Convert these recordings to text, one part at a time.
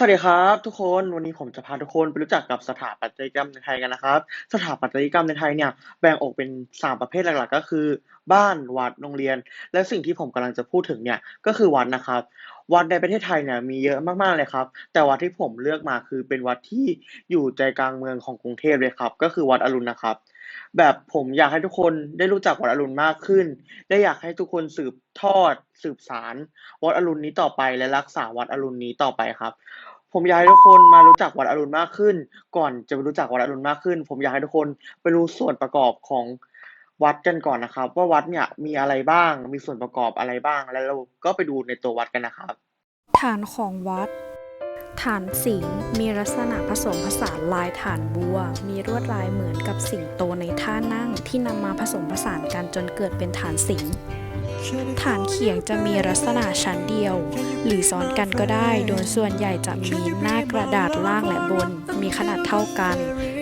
สวัสดีครับทุกคนวันนี้ผมจะพาทุกคนไปรู้จักกับสถาปัตยกรรมในไทยกันนะครับ สถาปัตยกรรมในไทยเนี่ยแบ่งออกเป็นสามประเภทหลักๆ ก็คือ บ้านวัดโรงเรียน และสิ่งที่ผมกำลังจะพูดถึงเนี่ยก็คือวัดนะครับ วัดในประเทศไทยเนี่ยมีเยอะมากๆเลยครับ แต่วัดที่ผมเลือกมาคือเป็นวัดที่อยู่ใจกลางเมืองของกรุงเทพเลยครับ ก็คือวัดอรุณนะครับ แบบผมอยากให้ทุกคนได้รู้จักวัดอรุณมากขึ้น ได้อยากให้ทุกคนสืบทอด สืบสานวัดอรุณนี้ต่อไปและรักษาวัดอรุณนี้ต่อไปครับ ผมอยากให้ทุกคนมารู้จักวัดอรุณมากขึ้น ก่อนจะไปรู้จักวัดอรุณมากขึ้น ผมอยากให้ทุกคนไปรู้ส่วนประกอบของวัดกันก่อนนะครับ ว่าวัดเนี่ยมีอะไรบ้างมีส่วนประกอบอะไรบ้างแล้วเราก็ไปดูในตัววัดกันนะครับ ฐานของวัด ฐานสิงมีลักษณะผสมผสานลายฐานบัว มีลวดลายเหมือนกับสิงโตในท่านั่งที่นำมาผสมผสานกันจนเกิดเป็นฐานสิงฐานเขียงจะมีลักษณะชั้นเดียว หรือซ้อนกันก็ได้ โดยส่วนใหญ่จะมีหน้ากระดาษล่างและบน มีขนาดเท่ากัน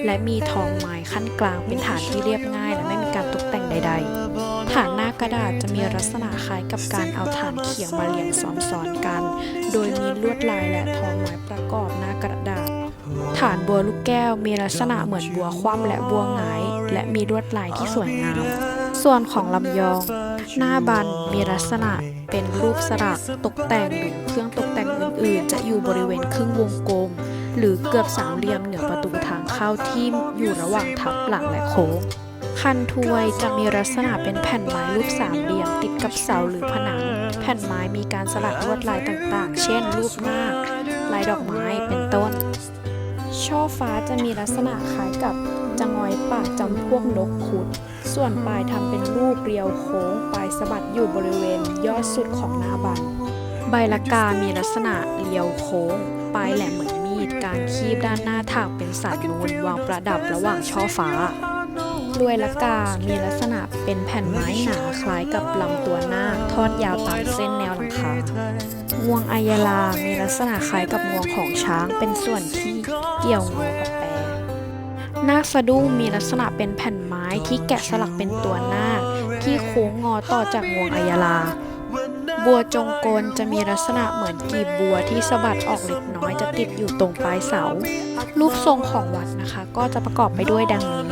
และมีทองไม้ขั้นกลางเป็นฐานที่เรียบง่ายและไม่มีการตกแต่งใด ๆ ฐานหน้ากระดาษจะมีลักษณะคล้ายกับการเอาฐานเขียงมาเรียงซ้อนๆกัน โดยมีลวดลายและทองไม้ประกอบหน้ากระดาษ ฐานบัวลูกแก้วมีลักษณะเหมือนบัวคว่ำและบัวหงาย และมีลวดลายที่สวยงาม ส่วนของลำยอง หน้าบันมีลักษณะเป็นรูปสลักตกแต่งหรือเครื่องตกแต่งอื่นๆ จะอยู่บริเวณครึ่งวงกลม หรือเกือบสามเหลี่ยมเหนือประตูทางเข้าที่อยู่ระหว่างทับหลังและโค้ง คันถวยจะมีลักษณะเป็นแผ่นไม้รูปสามเหลี่ยมติดกับเสาหรือผนัง แผ่นไม้มีการสลักลวดลายต่างๆ เช่น รูปนาคลายดอกไม้เป็นต้น ช่อฟ้าจะมีลักษณะคล้ายกับจะงอยปากจำพวกนกขุด ส่วนปลายทำเป็นรูปเรียวโค้ง ปลายสะบัดอยู่บริเวณยอดสุดของหน้าบัน ใบละกามีลักษณะเรียวโค้ง ปลายแหลมเหมือนมีด การคีบด้านหน้าถากเป็นสายนูนวางประดับระหว่างช่อฟ้า รวยละกา มีลักษณะเป็นแผ่นไม้หนาคล้ายกับลำตัวหน้า ทอดยาวตามเส้นแนวหลังคางวงอายาลา มีลักษณะคล้ายกับงวงของช้าง เป็นส่วนที่เกี่ยวงวงกับแปรนาคสะดุ้งมีลักษณะเป็นแผ่นไม้ที่แกะสลักเป็นตัวนาคที่โค้งงอต่อจากงวงอายาลา บัวจงกลจะมีลักษณะเหมือนกีบบัวที่สะบัดออกเล็กน้อยจะติดอยู่ตรงปลายเสา รูปทรงของวัดนะคะ ก็จะประกอบไปด้วยดังนี้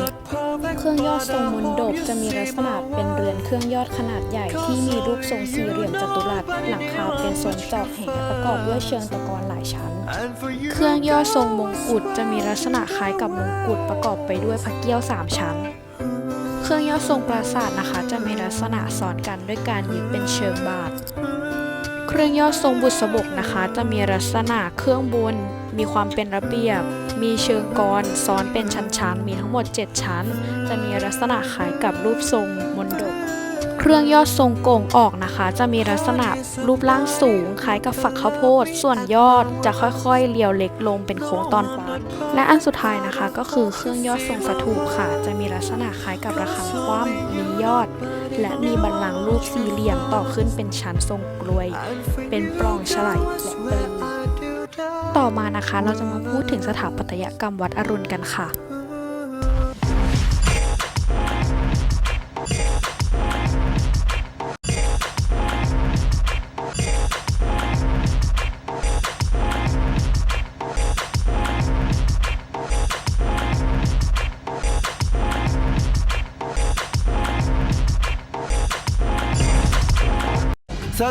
เครื่องยอดทรงมนดบจะมีลักษณะเป็นเรือนเครื่องยอดขนาดใหญ่ที่มีรูปทรงสี่เหลี่ยมจัตุรัสหลังคาเป็นทรงจอกแหประกอบด้วยเชิงตะกอนหลายชั้น เครื่องยอดทรงมงกุฎจะมีลักษณะคล้ายกับมงกุฎประกอบไปด้วยพระเกี้ยวสามชั้น เครื่องยอดทรงปราสาทนะคะ จะมีลักษณะซ้อนกันด้วยการยึดเป็นเชิงบาท รื่องยอดทรงบุษบกนะคะ จะมีลักษณะเครื่องบน มีความเป็นระเบียบ มีเชิงกรซ้อนเป็นชั้นๆ มีทั้งหมด 7 ชั้น จะมีลักษณะคล้ายกับรูปทรงมนดบเครื่องยอดทรงโก่งออกนะคะ จะมีลักษณะรูปร่างสูง คล้ายกับฝักข้าวโพด ส่วนยอดจะค่อยๆเรียวเล็กลงเป็นโค้งตอนปลายและอันสุดท้ายนะคะก็คือเครื่องยอดทรงสถูปค่ะ จะมีลักษณะคล้ายกับระฆังคว่ำมียอด และมีบัลลังรูปสี่เหลี่ยมต่อขึ้นเป็นชั้นทรงกลวย เป็นปล่องฉลายและปรีต่อมานะคะเราจะมาพูดถึงสถาปัตยกรรมวัดอรุณกันค่ะ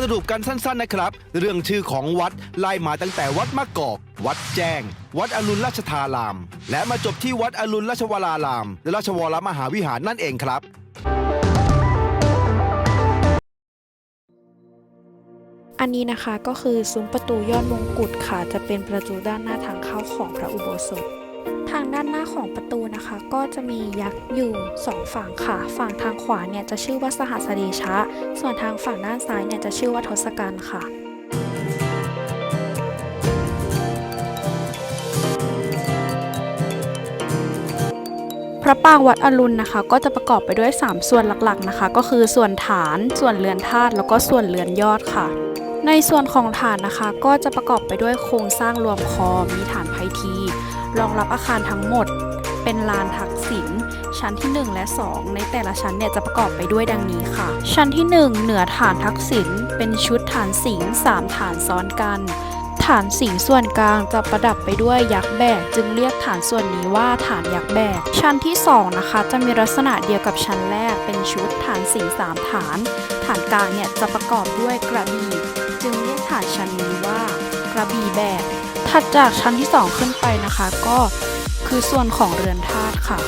สรุปกันสั้นๆนะครับ เรื่องชื่อของวัดไล่มาตั้งแต่วัดมะกอก วัดแจ้ง วัดอรุณราชธาราม และมาจบที่วัดอรุณราชวรารามและราชวรมหาวิหารนั่นเองครับอันนี้นะคะก็คือซุ้มประตูยอดมงกุฎค่ะ จะเป็นประตูด้านหน้าทางเข้าของพระอุโบสถ ทางด้านหน้าของประตูนะคะ ก็จะมียักษ์อยู่สองฝั่งค่ะ ฝั่งทางขวาเนี่ยจะชื่อว่าสหัสเดชะ ส่วนทางฝั่งด้านซ้ายเนี่ยจะชื่อว่าทศกัณฐ์ค่ะพระปางวัดอรุณนะคะ ก็จะประกอบไปด้วย 3 ส่วนหลักๆนะคะ ก็คือส่วนฐาน ส่วนเรือนธาตุแล้วก็ส่วนเรือนยอดค่ะ ในส่วนของฐานนะคะ ก็จะประกอบไปด้วยโครงสร้างรวมคอมีฐานไพที รองรับอาคารทั้งหมด เป็นลานทักษิณชั้นที่ 1 และ 2 ในแต่ละชั้นเนี่ยจะประกอบไปด้วยดังนี้ค่ะ ชั้นที่ 1 เหนือฐานทักษิณเป็นชุดฐานสิงห์สามฐานซ้อนกัน ฐานสีส่วนกลางจะประดับไปด้วยยักษ์แบก จึงเรียกฐานส่วนนี้ว่าฐานยักษ์แบก ชั้นที่สองนะคะ จะมีลักษณะเดียวกับชั้นแรก เป็นชุดฐานสีสามฐาน ฐานกลางเนี่ยจะประกอบด้วยกระบี่ จึงเรียกฐานชั้นนี้ว่ากระบี่แบก ถัดจากชั้นที่สองขึ้นไปนะคะ ก็คือส่วนของเรือนธาตุค่ะ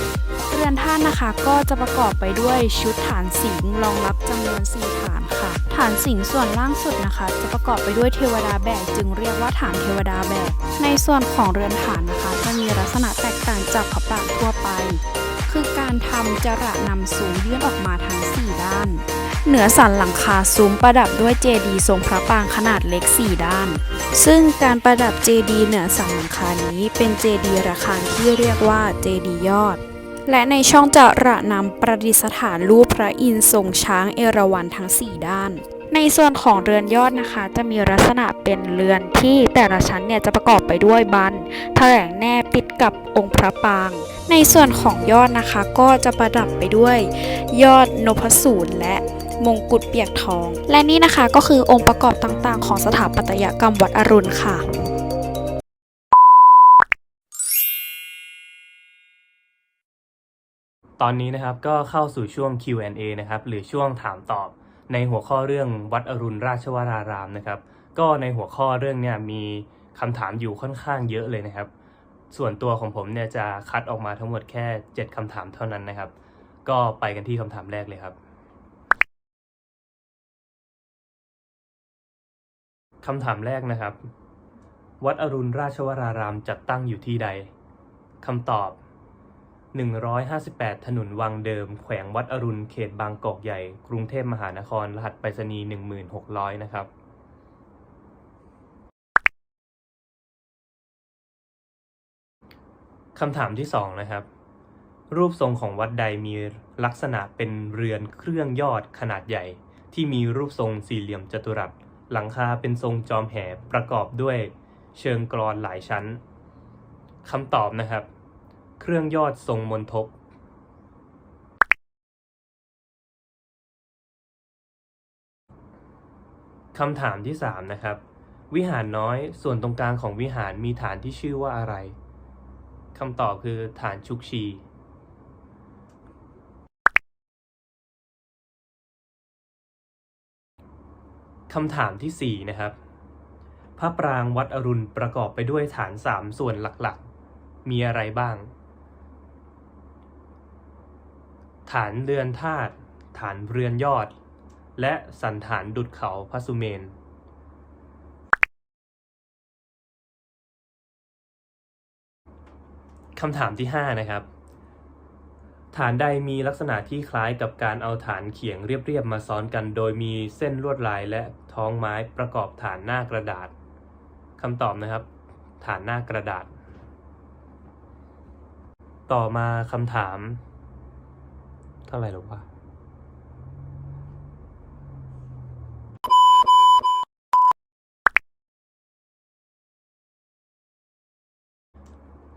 เรือนธาตุนะคะก็จะประกอบไปด้วยชุดฐานสิงรองรับจำนวน 4 ฐานค่ะ ฐานสิงส่วนล่างสุดนะคะ จะประกอบไปด้วยเทวดาแบกจึงเรียกว่าฐานเทวดาแบกในส่วนของเรือนฐานนะคะ จะมีลักษณะแตกต่างจากพระปรางทั่วไป คือการทำจระนำสูงยื่นออกมาทั้ง 4 ด้าน เหนือสันหลังคาซุ้มประดับด้วยเจดีย์ทรงพระปรางขนาดเล็ก 4 ด้าน ซึ่งการประดับเจดีย์เหนือสันหลังคานี้เป็นเจดีย์ระฆังที่เรียกว่าเจดีย์ยอด และในช่องจะระนำประดิษฐานรูปพระอินทร์ทรงช้างเอราวัณทั้ง 4 ด้าน ในส่วนของเรือนยอดนะคะ จะมีลักษณะเป็นเรือนที่แต่ละชั้นเนี่ยจะประกอบไปด้วยบันแถลงแนบติดกับองค์พระปรางในส่วนของยอดนะคะก็จะประดับไปด้วย ยอดนพสูรและ มงกุฎเปียกทอง และนี่นะคะก็คือองค์ประกอบต่างๆ ของสถาปัตยกรรมวัดอรุณค่ะตอนนี้นะครับก็เข้าสู่ช่วง Q&A นะครับหรือช่วงถามตอบในหัวข้อเรื่องวัดอรุณราชวรารามนะครับ ก็ในหัวข้อเรื่องเนี่ยมีคำถามอยู่ค่อนข้างเยอะเลยนะครับ ส่วนตัวของผมเนี่ยจะคัดออกมาทั้งหมดแค่ 7คำถามเท่านั้นนะครับ ก็ไปกันที่คำถามแรกเลยครับ คำถามแรกนะครับ วัดอรุณราชวรารามจัดตั้งอยู่ที่ใดคำตอบ 158 ถนนวังเดิม แขวงวัดอรุณเขตบางกอกใหญ่ กรุงเทพมหานคร รหัสไปรษณีย์1600 นะครับคำถามที่สองนะครับ รูปทรงของวัดใดมีลักษณะเป็นเรือนเครื่องยอดขนาดใหญ่ ที่มีรูปทรงสี่เหลี่ยมจัตุรัส หลังคาเป็นทรงจอมแห่ประกอบด้วยเชิงกรอนหลายชั้นคำตอบนะครับ เครื่องยอดทรงมนทบคำถามที่ 3 นะครับ วิหารน้อยส่วนตรงกลางของวิหารมีฐานที่ชื่อว่าอะไรคำตอบคือฐานชุกชี คำถามที่ 4 นะครับ พระปรางวัดอรุณประกอบไปด้วยฐาน 3 ส่วนหลักๆ มีอะไรบ้าง ฐานเรือนธาตุฐานเรือนยอด และสันฐานดุดเขาพระสุเมนคำถามที่ 5 นะครับ ฐานใดมีลักษณะที่คล้ายกับการเอาฐานเขียงเรียบๆมาซ้อนกัน โดยมีเส้นลวดลายและท้องไม้ประกอบฐานหน้ากระดาษคำตอบนะครับ ฐานหน้ากระดาษ ต่อมาคำถาม เท่าไหร่หรอวะ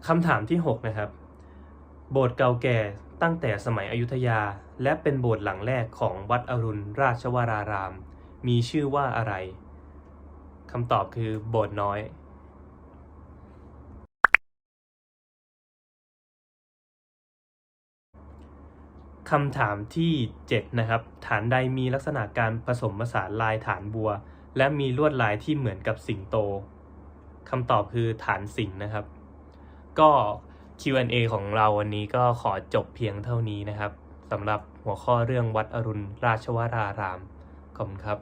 คำถามที่ 6 นะครับ โบสถ์เก่าแก่ ตั้งแต่สมัยอยุธยา และเป็นโบสถ์หลังแรกของวัดอรุณราชวราราม มีชื่อว่าอะไรคำตอบคือโบสถ์น้อยคำถามที่ 7 นะครับ ฐานใดมีลักษณะการผสมผสานลายฐานบัว และมีลวดลายที่เหมือนกับสิงโตคำตอบคือฐานสิงนะครับ ก็ Q&A ของเราวันนี้ก็ขอจบเพียงเท่านี้นะครับสำหรับหัวข้อเรื่องวัดอรุณราชวรารามขอบคุณครับ